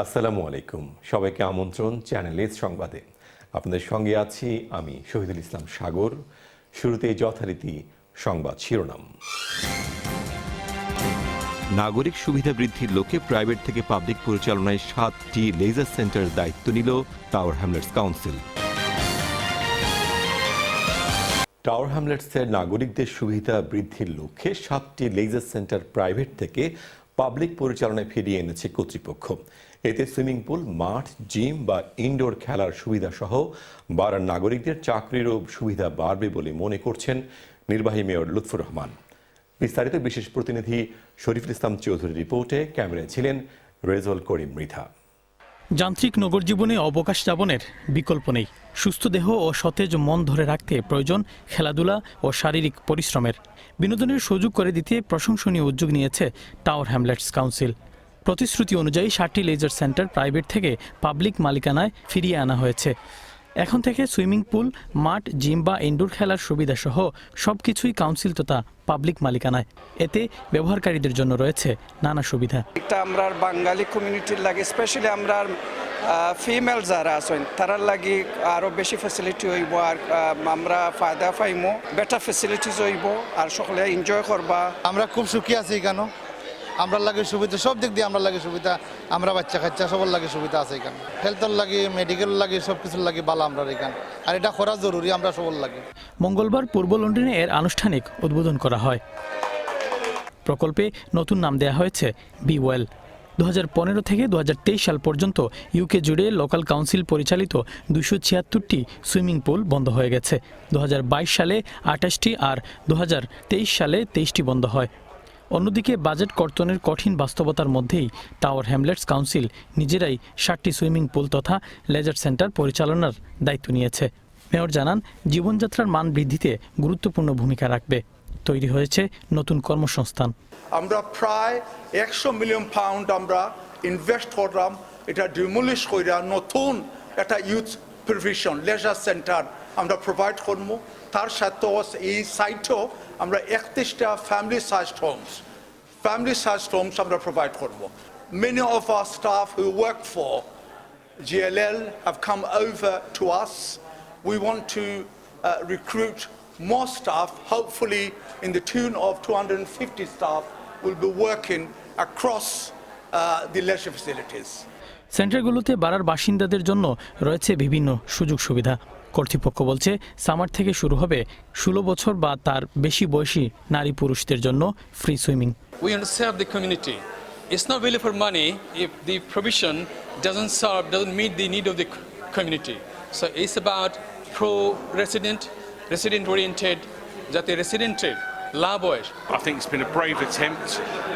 আসসালামু আলাইকুম। সবাইকে আমন্ত্রণ চ্যানেল সংবাদে। আপনাদের সঙ্গে আছি আমি শহীদুল ইসলাম সাগর। শুরুতে যথারীতি সংবাদ শিরোনাম। নাগরিক সুবিধা বৃদ্ধির লক্ষ্যে প্রাইভেট থেকে পাবলিক পরিচালনায় সাতটি লেজার সেন্টার দায়িত্ব নিল টাওয়ার হ্যামলেটস কাউন্সিল। টাওয়ার হ্যামলেটসের নাগরিকদের সুবিধা বৃদ্ধির লক্ষ্যে সাতটি লেজার সেন্টার প্রাইভেট থেকে পাবলিক পরিচালনায় ফিরিয়ে এনেছে কর্তৃপক্ষ। এতে সুইমিং পুল, মাঠ, জিম বা ইনডোর খেলার সুবিধা সহ বাড়ার নাগরিকদের চাকরিরও সুবিধা বাড়বে বলে মনে করছেন নির্বাহী মেয়র লুৎফুর রহমান। বিস্তারিত বিশেষ প্রতিনিধি শরীফুল ইসলাম চৌধুরীর রিপোর্টে ক্যামেরায় ছিলেন রেজল করিম মৃধা। যান্ত্রিক নগর জীবনে অবকাশ যাপনের বিকল্প নেই। সুস্থ দেহ ও সতেজ মন ধরে রাখতে প্রয়োজন খেলাধুলা ও শারীরিক পরিশ্রমের। বিনোদনের সুযোগ করে দিতে প্রশংসনীয় উদ্যোগ নিয়েছে টাওয়ার হ্যামলেটস কাউন্সিল। প্রতিশ্রুতি অনুযায়ী ষাটটি লেজার সেন্টার প্রাইভেট থেকে পাবলিক মালিকানায় ফিরিয়ে আনা হয়েছে। এখন থেকে সুইমিং পুল মাঠ জিম বা ইনডোর খেলার সুবিধা সহ কিছুই কাউন্সিল তথা পাবলিক মালিকানায়। এতে ব্যবহারকারীদের জন্য রয়েছে নানা সুবিধা। একটা আমরা বাঙালি কমিউনিটির লাগে স্পেশালি আমরা ফিমেল যারা আছেন তারার লাগি আরও বেশি ফেসিলিটি হইব আর আমরা ফায়দা পাইমো বেটার ফেসিলিটিস হইব আর সকলে এনজয় করবা। আমরা খুব সুখী আছি কেন আমরা লাগে সুবিধা, সব দিক দিয়ে আমরা লাগে সুবিধা। আমরা বাচ্চা কাচ্চা, সবার লাগে সুবিধা আছে এখানে। হেলথের লাগে মেডিকেল লাগে সব কিছুর লাগে ভালো আমরা এখানে। আর এটা করা জরুরি, আমরা সবার লাগে। মঙ্গলবার পূর্ব লন্ডনে এর আনুষ্ঠানিক উদ্বোধন করা হয়। প্রকল্পে নতুন নাম দেয়া হয়েছে বি ওয়েল দু হাজার পনেরো থেকে দু হাজার তেইশ সাল পর্যন্ত ইউকে জুড়ে লোকাল কাউন্সিল পরিচালিত দুশো ছিয়াত্তরটি সুইমিং পুল বন্ধ হয়ে গেছে। দু হাজার বাইশ সালে আঠাশটি আর দু হাজার তেইশ সালে তেইশটি বন্ধ হয়। অন্যদিকে বাজেট কর্তনের কঠিন বাস্তবতার মধ্যেই টাওয়ার হ্যামলেটস কাউন্সিল নিজেরাই ষাটটি সুইমিং পুল তথা লেজার সেন্টার পরিচালনার দায়িত্ব নিয়েছে। মেয়র জানান, জীবনযাত্রার মান বৃদ্ধিতে গুরুত্বপূর্ণ ভূমিকা রাখবে। তৈরি হয়েছে নতুন কর্মসংস্থান। আমরা প্রায় একশো মিলিয়ন পাউন্ড আমরা ইনভেস্ট করলাম। এটা ডিমলিশ কইরা নতুন একটা ইউথ প্রভিশন লেজার সেন্টার আমরা প্রোভাইড করব তার সাথে এই সাইটও আমরা একত্রিশটা family sized homes family sized homes আমরা প্রোভাইড করব Many of our staff who work for GLL have come over to us. We want to uh, recruit more staff, hopefully in the tune of 250 staff will be working across uh, the leisure facilities. সেন্টারগুলোতে বাড়ার বাসিন্দাদের জন্য রয়েছে বিভিন্ন সুযোগ সুবিধা। কর্তৃপক্ষ বলছে, সামার থেকে শুরু হবে ষোলো বছর বা তার বেশি বয়সী নারী পুরুষদের জন্য free swimming community it's not for money if the provision doesn't serve doesn't meet the need of the community so it's about pro resident resident oriented যাতে রেসিডেন্টের লাভ হয় I think it's been a brave attempt,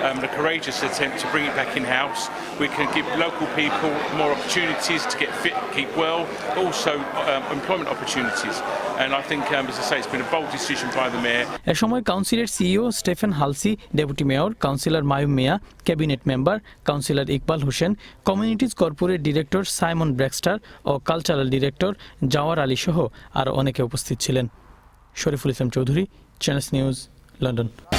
um, a courageous attempt to bring it back in house. We can give local people more opportunities to get fit, keep well, also um, employment opportunities. And I think, um, as I say, it's been a bold decision by the mayor. এ সময় কাউন্সিলের CEO Stephen Halsey deputy mayor councillor Maium Miah cabinet member councillor Iqbal Hossain communities corporate director Simon Baxter ও cultural director Zawar Ali সহ আরও অনেকে উপস্থিত ছিলেন Shariful Islam Chowdhury channel S news London.